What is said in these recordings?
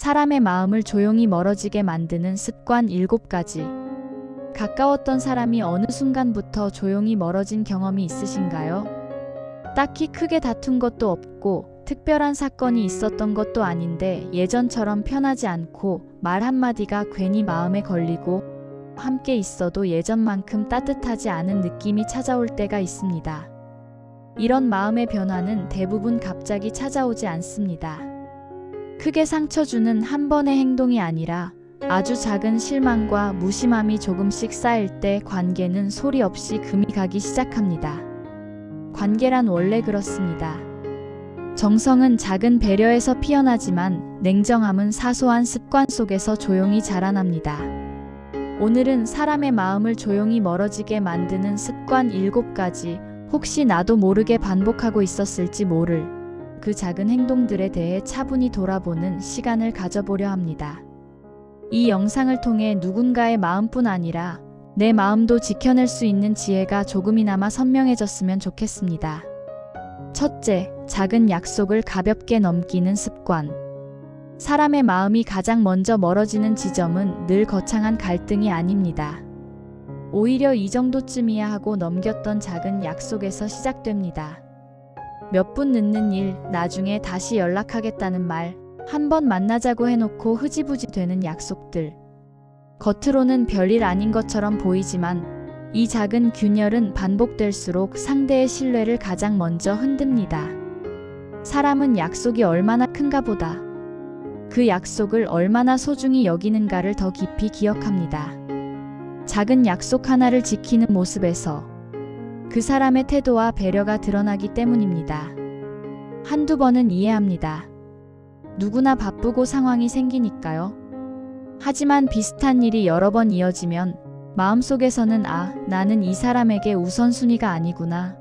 사람의 마음을 조용히 멀어지게 만드는 습관 7가지. 가까웠던 사람이 어느 순간부터 조용히 멀어진 경험이 있으신가요? 딱히 크게 다툰 것도 없고 특별한 사건이 있었던 것도 아닌데 예전처럼 편하지 않고 말 한마디가 괜히 마음에 걸리고 함께 있어도 예전만큼 따뜻하지 않은 느낌이 찾아올 때가 있습니다. 이런 마음의 변화는 대부분 갑자기 찾아오지 않습니다. 크게 상처 주는 한 번의 행동이 아니라 아주 작은 실망과 무심함이 조금씩 쌓일 때 관계는 소리 없이 금이 가기 시작합니다. 관계란 원래 그렇습니다. 정성은 작은 배려에서 피어나지만 냉정함은 사소한 습관 속에서 조용히 자라납니다. 오늘은 사람의 마음을 조용히 멀어지게 만드는 습관 7가지 혹시 나도 모르게 반복하고 있었을지 모를 그 작은 행동들에 대해 차분히 돌아보는 시간을 가져보려 합니다. 이 영상을 통해 누군가의 마음뿐 아니라 내 마음도 지켜낼 수 있는 지혜가 조금이나마 선명해졌으면 좋겠습니다. 첫째, 작은 약속을 가볍게 넘기는 습관. 사람의 마음이 가장 먼저 멀어지는 지점은 늘 거창한 갈등이 아닙니다. 오히려 이 정도쯤이야 하고 넘겼던 작은 약속에서 시작됩니다. 몇 분 늦는 일, 나중에 다시 연락하겠다는 말, 한 번 만나자고 해놓고 흐지부지 되는 약속들. 겉으로는 별일 아닌 것처럼 보이지만 이 작은 균열은 반복될수록 상대의 신뢰를 가장 먼저 흔듭니다. 사람은 약속이 얼마나 큰가 보다. 그 약속을 얼마나 소중히 여기는가를 더 깊이 기억합니다. 작은 약속 하나를 지키는 모습에서 그 사람의 태도와 배려가 드러나기 때문입니다. 한두 번은 이해합니다. 누구나 바쁘고 상황이 생기니까요. 하지만 비슷한 일이 여러 번 이어지면 마음속에서는 아, 나는 이 사람에게 우선순위가 아니구나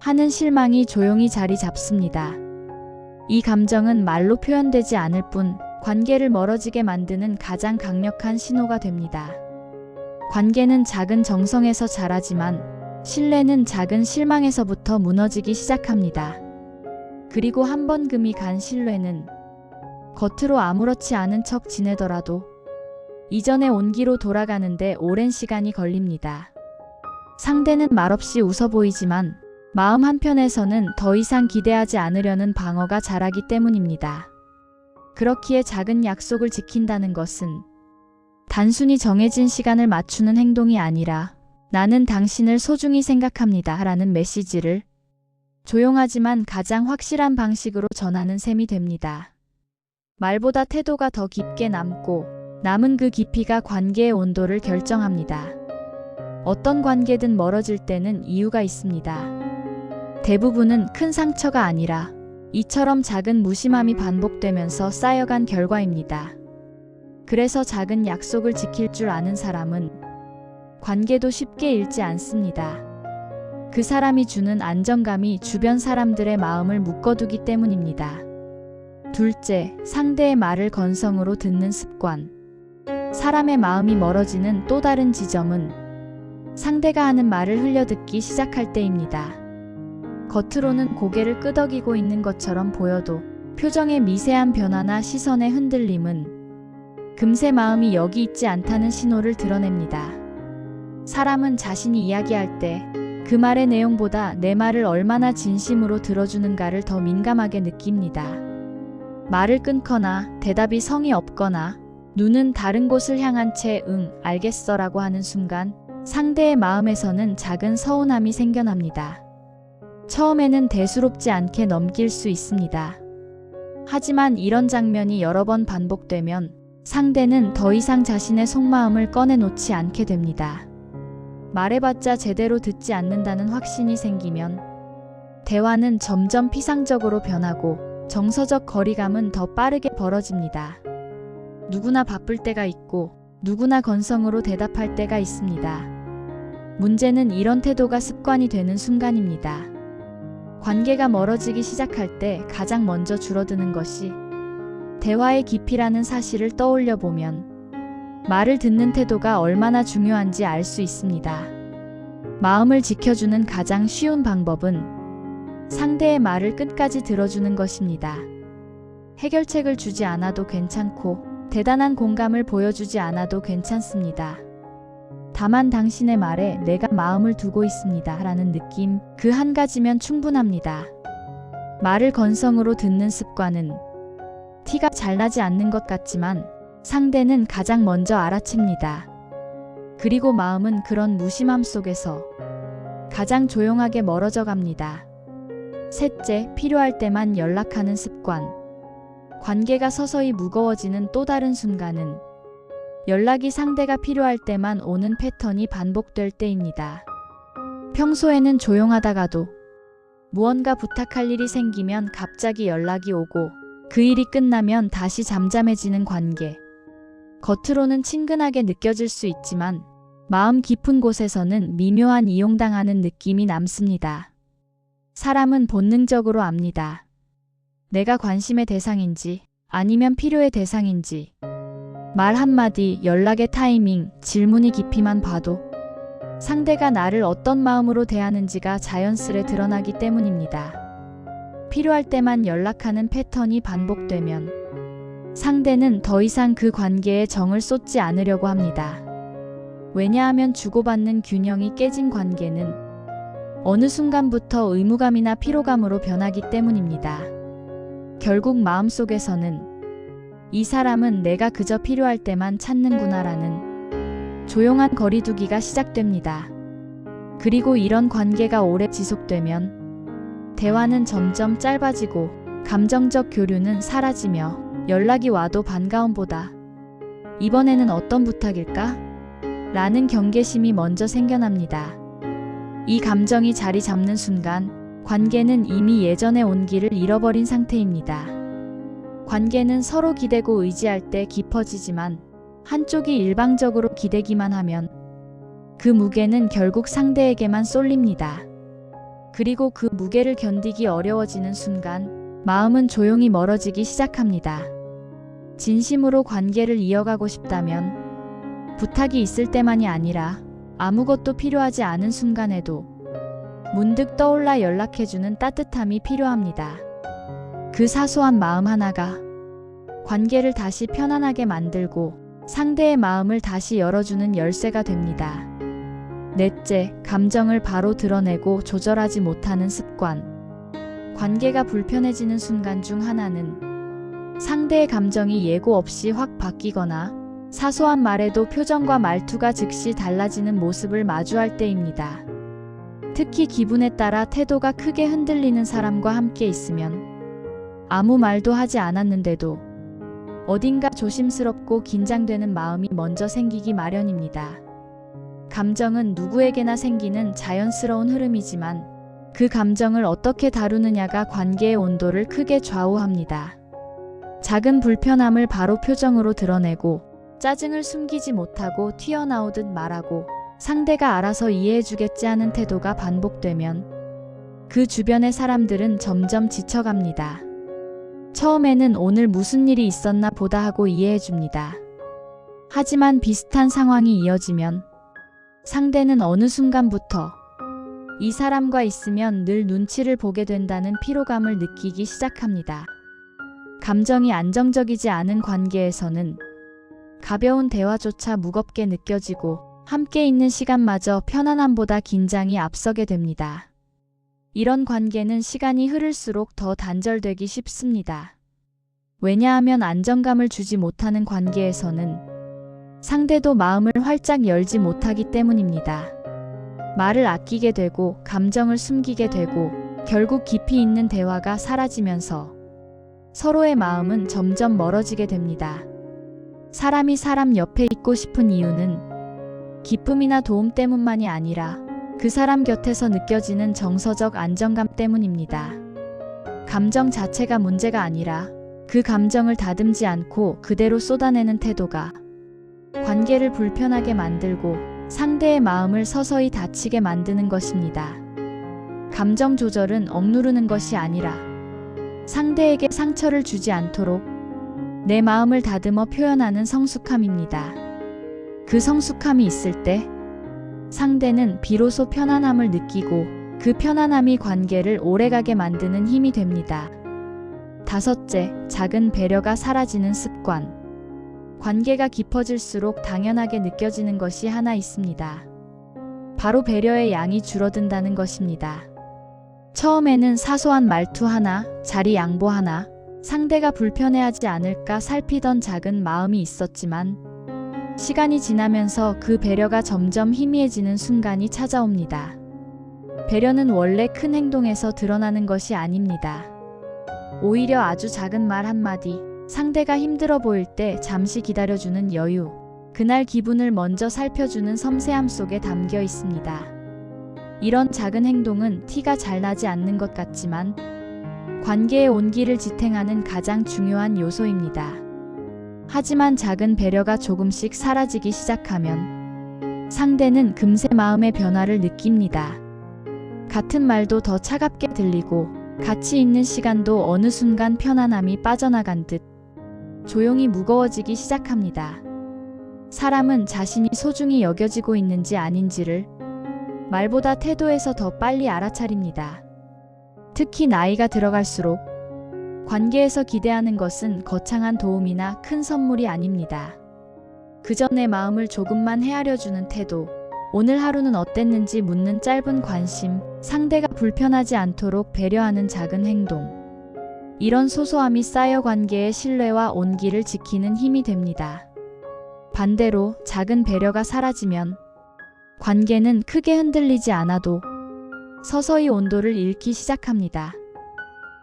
하는 실망이 조용히 자리 잡습니다. 이 감정은 말로 표현되지 않을 뿐 관계를 멀어지게 만드는 가장 강력한 신호가 됩니다. 관계는 작은 정성에서 자라지만 신뢰는 작은 실망에서부터 무너지기 시작합니다. 그리고 한 번 금이 간 신뢰는 겉으로 아무렇지 않은 척 지내더라도 이전의 온기로 돌아가는데 오랜 시간이 걸립니다. 상대는 말없이 웃어 보이지만 마음 한편에서는 더 이상 기대하지 않으려는 방어가 자라기 때문입니다. 그렇기에 작은 약속을 지킨다는 것은 단순히 정해진 시간을 맞추는 행동이 아니라 나는 당신을 소중히 생각합니다 라는 메시지를 조용하지만 가장 확실한 방식으로 전하는 셈이 됩니다. 말보다 태도가 더 깊게 남고 남은 그 깊이가 관계의 온도를 결정합니다. 어떤 관계든 멀어질 때는 이유가 있습니다. 대부분은 큰 상처가 아니라 이처럼 작은 무심함이 반복되면서 쌓여간 결과입니다. 그래서 작은 약속을 지킬 줄 아는 사람은 관계도 쉽게 잃지 않습니다. 그 사람이 주는 안정감이 주변 사람들의 마음을 묶어두기 때문입니다. 둘째, 상대의 말을 건성으로 듣는 습관. 사람의 마음이 멀어지는 또 다른 지점은 상대가 하는 말을 흘려듣기 시작할 때입니다. 겉으로는 고개를 끄덕이고 있는 것처럼 보여도 표정의 미세한 변화나 시선의 흔들림은 금세 마음이 여기 있지 않다는 신호를 드러냅니다. 사람은 자신이 이야기할 때 그 말의 내용보다 내 말을 얼마나 진심으로 들어주는가를 더 민감하게 느낍니다. 말을 끊거나 대답이 성의 없거나 눈은 다른 곳을 향한 채 응, 알겠어 라고 하는 순간 상대의 마음에서는 작은 서운함이 생겨납니다. 처음에는 대수롭지 않게 넘길 수 있습니다. 하지만 이런 장면이 여러 번 반복되면 상대는 더 이상 자신의 속마음을 꺼내놓지 않게 됩니다. 말해봤자 제대로 듣지 않는다는 확신이 생기면 대화는 점점 피상적으로 변하고 정서적 거리감은 더 빠르게 벌어집니다. 누구나 바쁠 때가 있고 누구나 건성으로 대답할 때가 있습니다. 문제는 이런 태도가 습관이 되는 순간입니다. 관계가 멀어지기 시작할 때 가장 먼저 줄어드는 것이 대화의 깊이라는 사실을 떠올려 보면 말을 듣는 태도가 얼마나 중요한지 알 수 있습니다. 마음을 지켜주는 가장 쉬운 방법은 상대의 말을 끝까지 들어주는 것입니다. 해결책을 주지 않아도 괜찮고 대단한 공감을 보여주지 않아도 괜찮습니다. 다만 당신의 말에 내가 마음을 두고 있습니다. 라는 느낌, 그 한 가지면 충분합니다. 말을 건성으로 듣는 습관은 티가 잘 나지 않는 것 같지만 상대는 가장 먼저 알아챕니다. 그리고 마음은 그런 무심함 속에서 가장 조용하게 멀어져 갑니다. 셋째, 필요할 때만 연락하는 습관. 관계가 서서히 무거워지는 또 다른 순간은 연락이 상대가 필요할 때만 오는 패턴이 반복될 때입니다. 평소에는 조용하다가도 무언가 부탁할 일이 생기면 갑자기 연락이 오고 그 일이 끝나면 다시 잠잠해지는 관계. 겉으로는 친근하게 느껴질 수 있지만 마음 깊은 곳에서는 미묘한 이용당하는 느낌이 남습니다. 사람은 본능적으로 압니다. 내가 관심의 대상인지 아니면 필요의 대상인지 말 한마디, 연락의 타이밍, 질문의 깊이만 봐도 상대가 나를 어떤 마음으로 대하는지가 자연스레 드러나기 때문입니다. 필요할 때만 연락하는 패턴이 반복되면 상대는 더 이상 그 관계에 정을 쏟지 않으려고 합니다. 왜냐하면 주고받는 균형이 깨진 관계는 어느 순간부터 의무감이나 피로감으로 변하기 때문입니다. 결국 마음속에서는 이 사람은 내가 그저 필요할 때만 찾는구나라는 조용한 거리두기가 시작됩니다. 그리고 이런 관계가 오래 지속되면 대화는 점점 짧아지고 감정적 교류는 사라지며 연락이 와도 반가움보다 이번에는 어떤 부탁일까? 라는 경계심이 먼저 생겨납니다. 이 감정이 자리 잡는 순간 관계는 이미 예전의 온기를 잃어버린 상태입니다. 관계는 서로 기대고 의지할 때 깊어지지만 한쪽이 일방적으로 기대기만 하면 그 무게는 결국 상대에게만 쏠립니다. 그리고 그 무게를 견디기 어려워지는 순간 마음은 조용히 멀어지기 시작합니다. 진심으로 관계를 이어가고 싶다면 부탁이 있을 때만이 아니라 아무것도 필요하지 않은 순간에도 문득 떠올라 연락해주는 따뜻함이 필요합니다. 그 사소한 마음 하나가 관계를 다시 편안하게 만들고 상대의 마음을 다시 열어주는 열쇠가 됩니다. 넷째, 감정을 바로 드러내고 조절하지 못하는 습관. 관계가 불편해지는 순간 중 하나는 상대의 감정이 예고 없이 확 바뀌거나 사소한 말에도 표정과 말투가 즉시 달라지는 모습을 마주할 때입니다. 특히 기분에 따라 태도가 크게 흔들리는 사람과 함께 있으면 아무 말도 하지 않았는데도 어딘가 조심스럽고 긴장되는 마음이 먼저 생기기 마련입니다. 감정은 누구에게나 생기는 자연스러운 흐름이지만 그 감정을 어떻게 다루느냐가 관계의 온도를 크게 좌우합니다. 작은 불편함을 바로 표정으로 드러내고 짜증을 숨기지 못하고 튀어나오듯 말하고 상대가 알아서 이해해주겠지 하는 태도가 반복되면 그 주변의 사람들은 점점 지쳐갑니다. 처음에는 오늘 무슨 일이 있었나 보다 하고 이해해줍니다. 하지만 비슷한 상황이 이어지면 상대는 어느 순간부터 이 사람과 있으면 늘 눈치를 보게 된다는 피로감을 느끼기 시작합니다. 감정이 안정적이지 않은 관계에서는 가벼운 대화조차 무겁게 느껴지고 함께 있는 시간마저 편안함보다 긴장이 앞서게 됩니다. 이런 관계는 시간이 흐를수록 더 단절되기 쉽습니다. 왜냐하면 안정감을 주지 못하는 관계에서는 상대도 마음을 활짝 열지 못하기 때문입니다. 말을 아끼게 되고 감정을 숨기게 되고 결국 깊이 있는 대화가 사라지면서 서로의 마음은 점점 멀어지게 됩니다. 사람이 사람 옆에 있고 싶은 이유는 기쁨이나 도움 때문만이 아니라 그 사람 곁에서 느껴지는 정서적 안정감 때문입니다. 감정 자체가 문제가 아니라 그 감정을 다듬지 않고 그대로 쏟아내는 태도가 관계를 불편하게 만들고 상대의 마음을 서서히 다치게 만드는 것입니다. 감정 조절은 억누르는 것이 아니라 상대에게 상처를 주지 않도록 내 마음을 다듬어 표현하는 성숙함입니다. 그 성숙함이 있을 때 상대는 비로소 편안함을 느끼고 그 편안함이 관계를 오래가게 만드는 힘이 됩니다. 다섯째, 작은 배려가 사라지는 습관. 관계가 깊어질수록 당연하게 느껴지는 것이 하나 있습니다. 바로 배려의 양이 줄어든다는 것입니다. 처음에는 사소한 말투 하나, 자리 양보 하나, 상대가 불편해하지 않을까 살피던 작은 마음이 있었지만, 시간이 지나면서 그 배려가 점점 희미해지는 순간이 찾아옵니다. 배려는 원래 큰 행동에서 드러나는 것이 아닙니다. 오히려 아주 작은 말 한마디, 상대가 힘들어 보일 때 잠시 기다려주는 여유, 그날 기분을 먼저 살펴주는 섬세함 속에 담겨 있습니다. 이런 작은 행동은 티가 잘 나지 않는 것 같지만 관계의 온기를 지탱하는 가장 중요한 요소입니다. 하지만 작은 배려가 조금씩 사라지기 시작하면 상대는 금세 마음의 변화를 느낍니다. 같은 말도 더 차갑게 들리고 같이 있는 시간도 어느 순간 편안함이 빠져나간 듯 조용히 무거워지기 시작합니다. 사람은 자신이 소중히 여겨지고 있는지 아닌지를 말보다 태도에서 더 빨리 알아차립니다. 특히 나이가 들어갈수록 관계에서 기대하는 것은 거창한 도움이나 큰 선물이 아닙니다. 그저 내 마음을 조금만 헤아려주는 태도, 오늘 하루는 어땠는지 묻는 짧은 관심, 상대가 불편하지 않도록 배려하는 작은 행동. 이런 소소함이 쌓여 관계의 신뢰와 온기를 지키는 힘이 됩니다. 반대로 작은 배려가 사라지면 관계는 크게 흔들리지 않아도 서서히 온도를 잃기 시작합니다.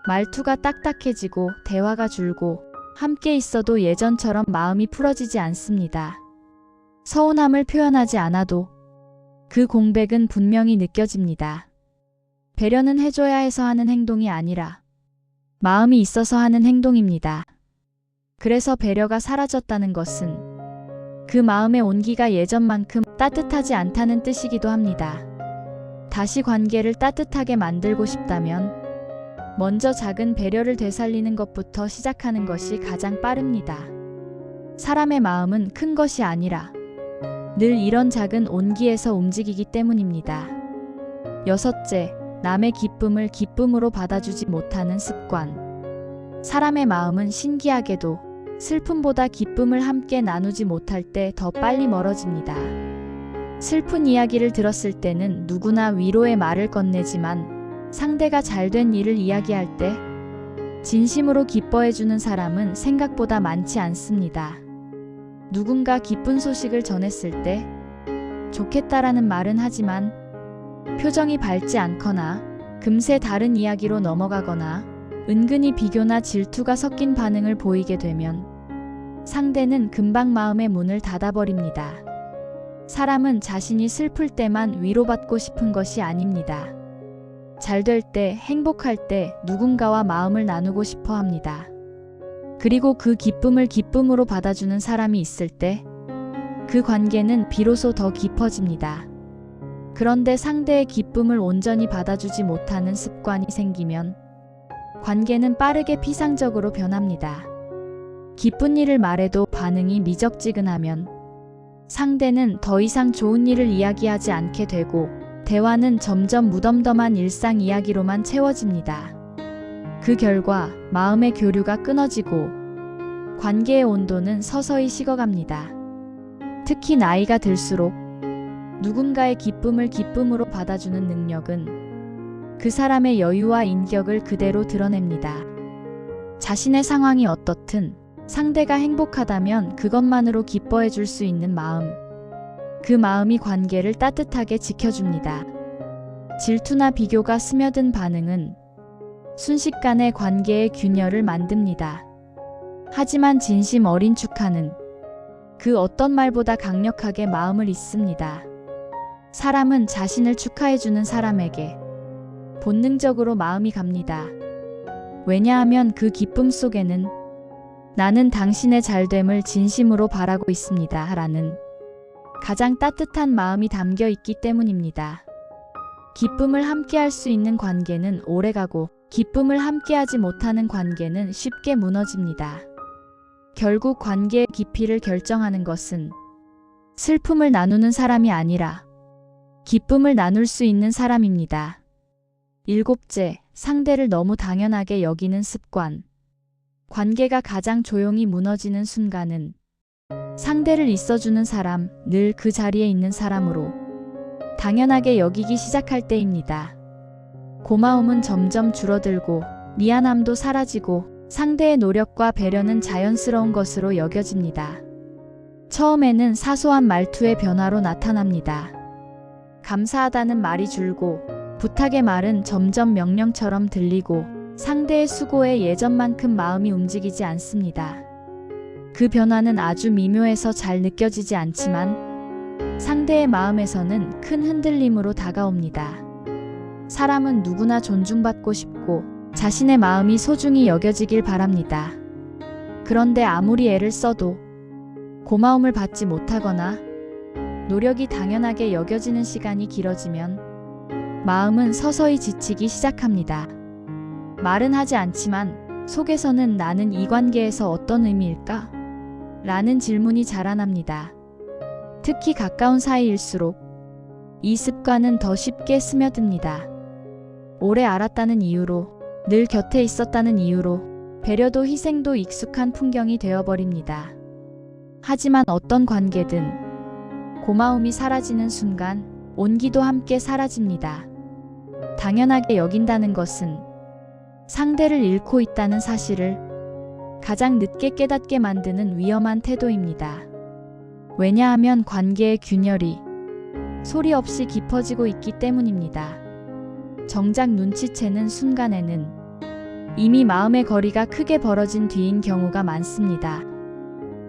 말투가 딱딱해지고 대화가 줄고 함께 있어도 예전처럼 마음이 풀어지지 않습니다. 서운함을 표현하지 않아도 그 공백은 분명히 느껴집니다. 배려는 해줘야 해서 하는 행동이 아니라 마음이 있어서 하는 행동입니다. 그래서 배려가 사라졌다는 것은 그 마음의 온기가 예전만큼 따뜻하지 않다는 뜻이기도 합니다. 다시 관계를 따뜻하게 만들고 싶다면 먼저 작은 배려를 되살리는 것부터 시작하는 것이 가장 빠릅니다. 사람의 마음은 큰 것이 아니라 늘 이런 작은 온기에서 움직이기 때문입니다. 여섯째, 남의 기쁨을 기쁨으로 받아주지 못하는 습관. 사람의 마음은 신기하게도 슬픔보다 기쁨을 함께 나누지 못할 때 더 빨리 멀어집니다. 슬픈 이야기를 들었을 때는 누구나 위로의 말을 건네지만 상대가 잘 된 일을 이야기할 때 진심으로 기뻐해주는 사람은 생각보다 많지 않습니다. 누군가 기쁜 소식을 전했을 때 좋겠다라는 말은 하지만 표정이 밝지 않거나 금세 다른 이야기로 넘어가거나 은근히 비교나 질투가 섞인 반응을 보이게 되면 상대는 금방 마음의 문을 닫아버립니다. 사람은 자신이 슬플 때만 위로받고 싶은 것이 아닙니다. 잘 될 때, 행복할 때 누군가와 마음을 나누고 싶어 합니다. 그리고 그 기쁨을 기쁨으로 받아주는 사람이 있을 때, 그 관계는 비로소 더 깊어집니다. 그런데 상대의 기쁨을 온전히 받아주지 못하는 습관이 생기면 관계는 빠르게 피상적으로 변합니다. 기쁜 일을 말해도 반응이 미적지근하면 상대는 더 이상 좋은 일을 이야기하지 않게 되고 대화는 점점 무덤덤한 일상 이야기로만 채워집니다. 그 결과 마음의 교류가 끊어지고 관계의 온도는 서서히 식어갑니다. 특히 나이가 들수록 누군가의 기쁨을 기쁨으로 받아주는 능력은 그 사람의 여유와 인격을 그대로 드러냅니다. 자신의 상황이 어떻든 상대가 행복하다면 그것만으로 기뻐해 줄 수 있는 마음. 그 마음이 관계를 따뜻하게 지켜줍니다. 질투나 비교가 스며든 반응은 순식간에 관계의 균열을 만듭니다. 하지만 진심 어린 축하는 그 어떤 말보다 강력하게 마음을 잇습니다. 사람은 자신을 축하해주는 사람에게 본능적으로 마음이 갑니다. 왜냐하면 그 기쁨 속에는 나는 당신의 잘됨을 진심으로 바라고 있습니다. 라는 가장 따뜻한 마음이 담겨 있기 때문입니다. 기쁨을 함께할 수 있는 관계는 오래가고 기쁨을 함께하지 못하는 관계는 쉽게 무너집니다. 결국 관계의 깊이를 결정하는 것은 슬픔을 나누는 사람이 아니라 기쁨을 나눌 수 있는 사람입니다. 일곱째, 상대를 너무 당연하게 여기는 습관. 관계가 가장 조용히 무너지는 순간은 상대를 있어주는 사람, 늘 그 자리에 있는 사람으로 당연하게 여기기 시작할 때입니다. 고마움은 점점 줄어들고 미안함도 사라지고 상대의 노력과 배려는 자연스러운 것으로 여겨집니다. 처음에는 사소한 말투의 변화로 나타납니다. 감사하다는 말이 줄고 부탁의 말은 점점 명령처럼 들리고 상대의 수고에 예전만큼 마음이 움직이지 않습니다. 그 변화는 아주 미묘해서 잘 느껴지지 않지만 상대의 마음에서는 큰 흔들림으로 다가옵니다. 사람은 누구나 존중받고 싶고 자신의 마음이 소중히 여겨지길 바랍니다. 그런데 아무리 애를 써도 고마움을 받지 못하거나 노력이 당연하게 여겨지는 시간이 길어지면 마음은 서서히 지치기 시작합니다. 말은 하지 않지만 속에서는 나는 이 관계에서 어떤 의미일까? 라는 질문이 자라납니다. 특히 가까운 사이일수록 이 습관은 더 쉽게 스며듭니다. 오래 알았다는 이유로, 늘 곁에 있었다는 이유로, 배려도 희생도 익숙한 풍경이 되어버립니다. 하지만 어떤 관계든 고마움이 사라지는 순간 온기도 함께 사라집니다. 당연하게 여긴다는 것은 상대를 잃고 있다는 사실을 가장 늦게 깨닫게 만드는 위험한 태도입니다. 왜냐하면 관계의 균열이 소리 없이 깊어지고 있기 때문입니다. 정작 눈치채는 순간에는 이미 마음의 거리가 크게 벌어진 뒤인 경우가 많습니다.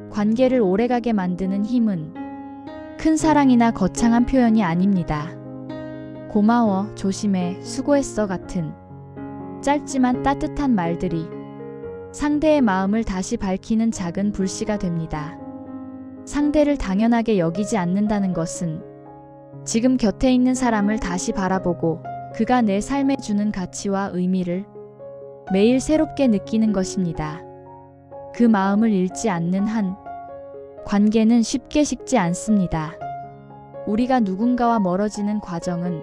관계를 오래가게 만드는 힘은 큰 사랑이나 거창한 표현이 아닙니다. 고마워, 조심해, 수고했어 같은 짧지만 따뜻한 말들이 상대의 마음을 다시 밝히는 작은 불씨가 됩니다. 상대를 당연하게 여기지 않는다는 것은 지금 곁에 있는 사람을 다시 바라보고 그가 내 삶에 주는 가치와 의미를 매일 새롭게 느끼는 것입니다. 그 마음을 잃지 않는 한 관계는 쉽게 식지 않습니다. 우리가 누군가와 멀어지는 과정은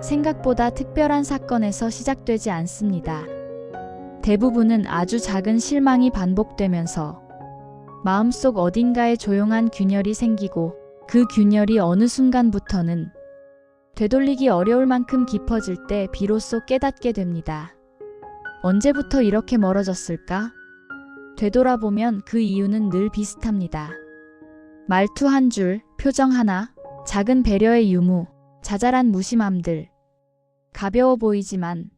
생각보다 특별한 사건에서 시작되지 않습니다. 대부분은 아주 작은 실망이 반복되면서 마음속 어딘가에 조용한 균열이 생기고 그 균열이 어느 순간부터는 되돌리기 어려울 만큼 깊어질 때 비로소 깨닫게 됩니다. 언제부터 이렇게 멀어졌을까? 되돌아보면 그 이유는 늘 비슷합니다. 말투 한 줄, 표정 하나, 작은 배려의 유무, 자잘한 무심함들. 가벼워 보이지만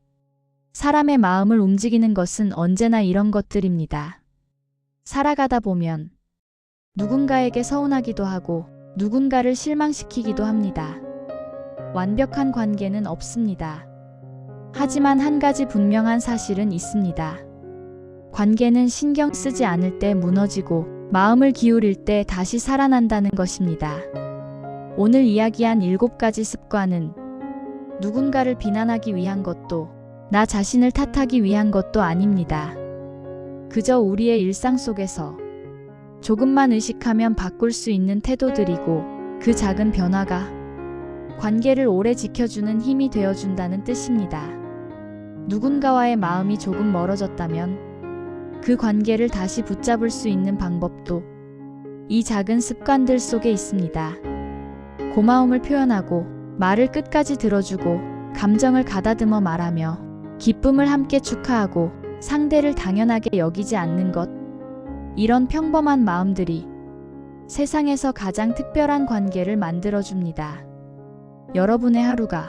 사람의 마음을 움직이는 것은 언제나 이런 것들입니다. 살아가다 보면 누군가에게 서운하기도 하고 누군가를 실망시키기도 합니다. 완벽한 관계는 없습니다. 하지만 한 가지 분명한 사실은 있습니다. 관계는 신경 쓰지 않을 때 무너지고 마음을 기울일 때 다시 살아난다는 것입니다. 오늘 이야기한 일곱 가지 습관은 누군가를 비난하기 위한 것도 나 자신을 탓하기 위한 것도 아닙니다. 그저 우리의 일상 속에서 조금만 의식하면 바꿀 수 있는 태도들이고 그 작은 변화가 관계를 오래 지켜주는 힘이 되어준다는 뜻입니다. 누군가와의 마음이 조금 멀어졌다면 그 관계를 다시 붙잡을 수 있는 방법도 이 작은 습관들 속에 있습니다. 고마움을 표현하고 말을 끝까지 들어주고 감정을 가다듬어 말하며 기쁨을 함께 축하하고 상대를 당연하게 여기지 않는 것. 이런 평범한 마음들이 세상에서 가장 특별한 관계를 만들어줍니다. 여러분의 하루가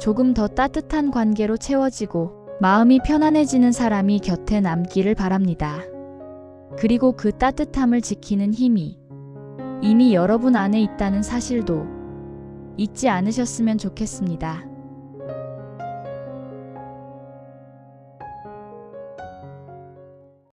조금 더 따뜻한 관계로 채워지고 마음이 편안해지는 사람이 곁에 남기를 바랍니다. 그리고 그 따뜻함을 지키는 힘이 이미 여러분 안에 있다는 사실도 잊지 않으셨으면 좋겠습니다.